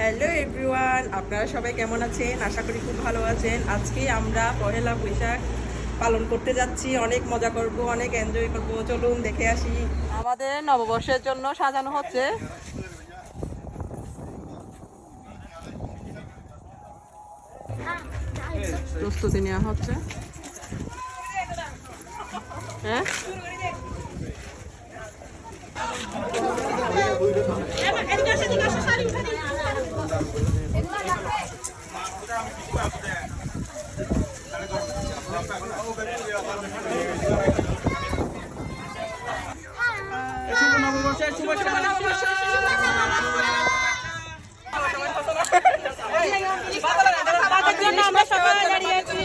Hello everyone, আপনারা সবাই কেমন আছেন? আশা করি খুব ভালো আছেন। আজকে আমরা পহেলা বৈশাখ পালন করতে যাচ্ছি। অনেক মজা করব, অনেক এনজয় করব। চলুন দেখে আসি। আমাদের নববর্ষের জন্য সাজানো হচ্ছে। প্রস্তুতি নেওয়া হচ্ছে। হ্যাঁ? তাদের জন্য সবাই দাঁড়িয়ে আছি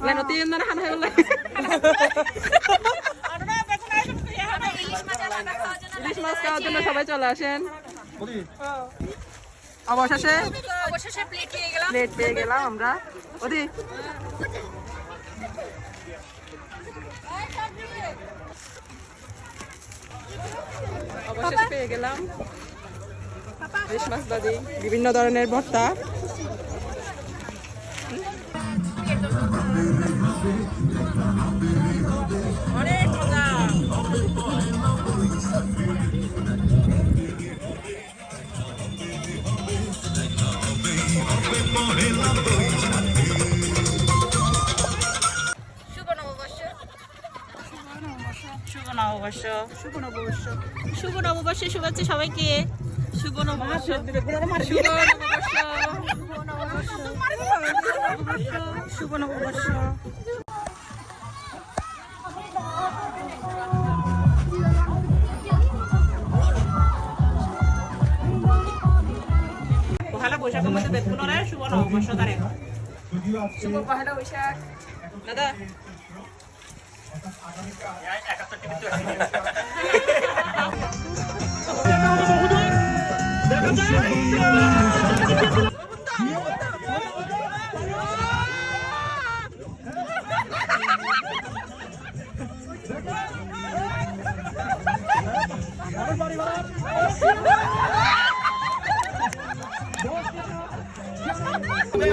কেন তিন দিন হান হয়ে ইলিশ মাছ খাওয়ার জন্য সবাই চলে আসেন অবশেষে অবশেষে প্লেট পেয়ে গেলাম প্লেট পেয়ে গেলাম আমরা ওদি অবশেষে পেয়ে গেলাম। ইলিশ মাছ দাদি বিভিন্ন ধরনের ভর্তা। শুভ নববর্ষ। শুভ নববর্ষ। শুভ নববর্ষের শুভেচ্ছা সবাইকে। শুভ নববর্ষ। শুভ নববর্ষ। শুভ নববর্ষ। পহেলা বৈশাখের মধ্যে বেতন ওরা শুভ নববর্ষ তারে। শুভ পহেলা বৈশাখ। দাদা।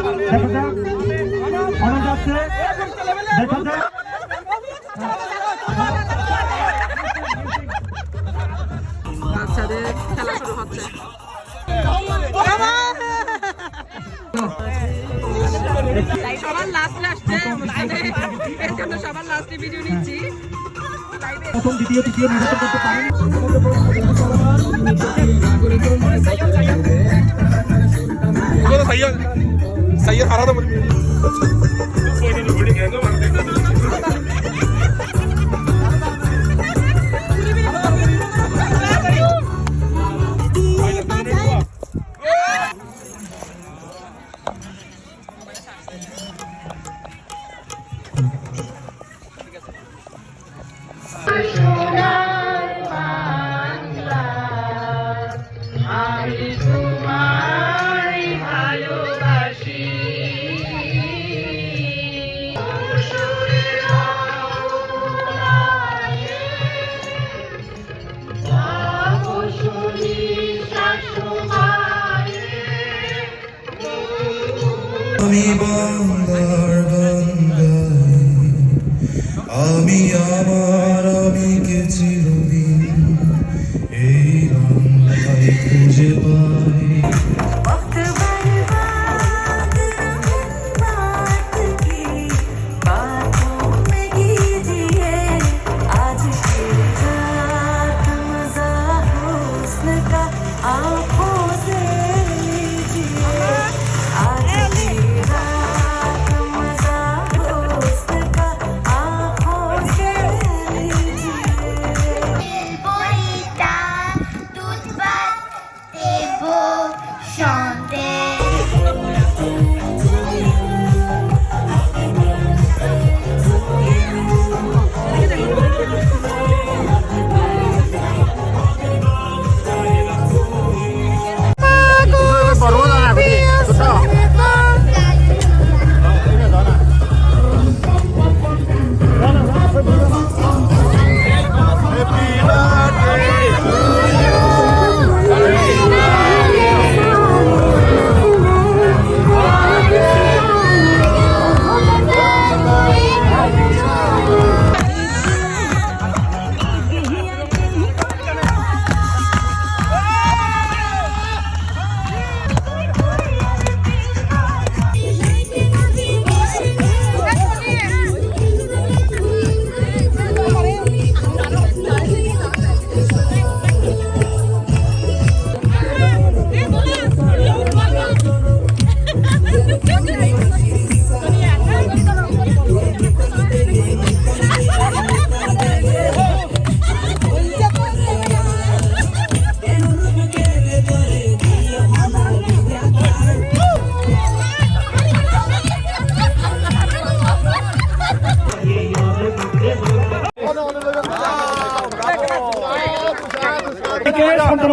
অনেক পরবর্তী ভিডিও নিচ্ছি। প্রথম দ্বিতীয় তৃতীয় নির্বাচন করতে পারেন। সৈয়দ সৈয়দ আরাধনা আমি বাংলার গান আমি আমার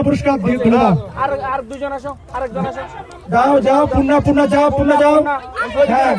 পুরস্কার দিয়ে দাও আর আর দুজন আসো আরেকজন আসো। যাও যাও পূর্ণা পূর্ণা যাও পূর্ণা যাও। হ্যাঁ।